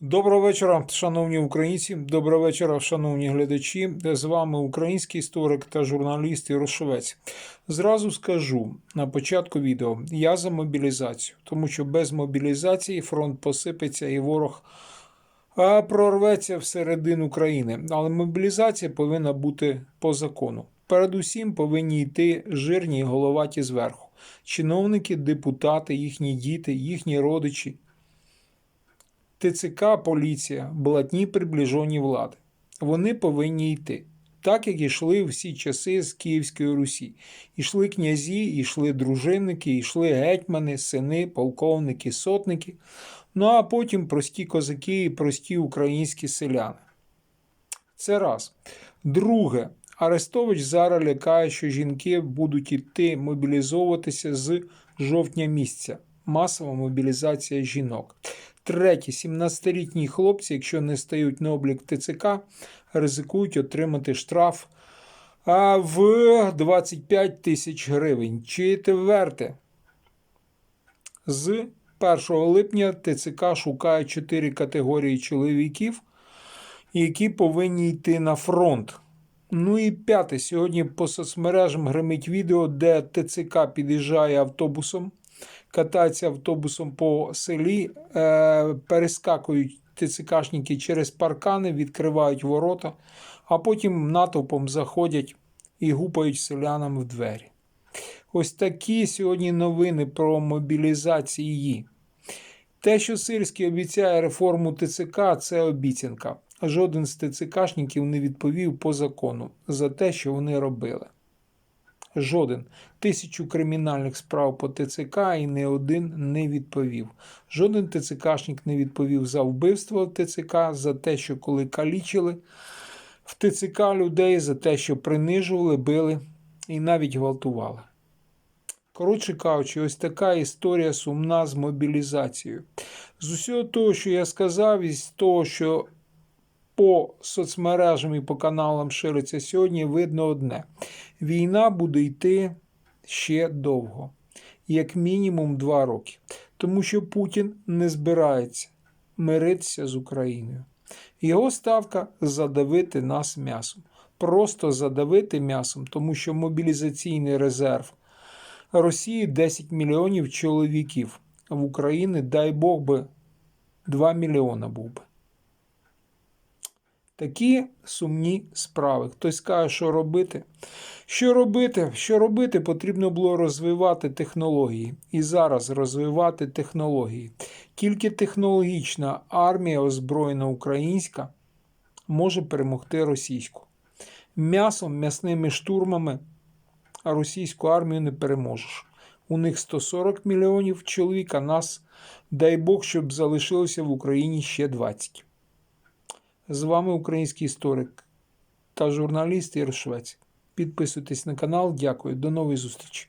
Доброго вечора, шановні українці. Доброго вечора, шановні глядачі. З вами український історик та журналіст Ярошовець. Зразу скажу на початку відео: я за мобілізацію, тому що без мобілізації фронт посипеться і ворог прорветься всередину країни. Але мобілізація повинна бути по закону. Передусім повинні йти жирні і головаті зверху. Чиновники, депутати, їхні діти, їхні родичі. ТЦК, поліція, блатні приближені влади. Вони повинні йти. Так як ішли всі часи з Київської Русі. Ішли князі, ішли дружинники, ішли гетьмани, сини, полковники, сотники. Ну а потім прості козаки і прості українські селяни. Це раз. Друге. Арестович зараз лякає, що жінки будуть іти мобілізовуватися з жовтня місяця. Масова мобілізація жінок. Третє, 17-літні хлопці, якщо не стають на облік ТЦК, ризикують отримати штраф в 25 тисяч гривень. Четверте, з 1 липня ТЦК шукає 4 категорії чоловіків, які повинні йти на фронт. Ну і п'яте. Сьогодні по соцмережам гримить відео, де ТЦК під'їжджає автобусом катаються автобусом по селі, е, перескакують ТЦКшники через паркани, відкривають ворота, а потім натовпом заходять і гупають селянам в двері. Ось такі сьогодні новини про мобілізації. Те, що Сирський обіцяє реформу ТЦК, це обіцянка. Жоден з ТЦКшників не відповів по закону за те, що вони робили. Жоден. Тисячу кримінальних справ по ТЦК і не один не відповів. Жоден ТЦКшник не відповів за вбивство в ТЦК, за те, що коли калічили в ТЦК людей, за те, що принижували, били і навіть гвалтували. Коротше кажучи, ось така історія сумна з мобілізацією. З усього того, що я сказав, і з того, що по соцмережам і по каналам шириться сьогодні, видно одне: війна буде йти ще довго, як мінімум два роки, тому що Путін не збирається миритися з Україною. Його ставка задавити нас м'ясом. Просто задавити м'ясом, тому що мобілізаційний резерв Росії 10 мільйонів чоловіків. В Україні, дай Бог би, 2 мільйона був би. Такі сумні справи. Хтось каже, що робити. Що робити? Що робити? Потрібно було розвивати технології. І зараз розвивати технології. Тільки технологічна армія, озброєна українська, може перемогти російську. М'ясом, м'ясними штурмами російську армію не переможеш. У них 140 мільйонів чоловік, а нас, дай Бог, щоб залишилося в Україні ще 20. З вами український історик та журналіст Ір Швець. Підписуйтесь на канал. Дякую. До нової зустрічі.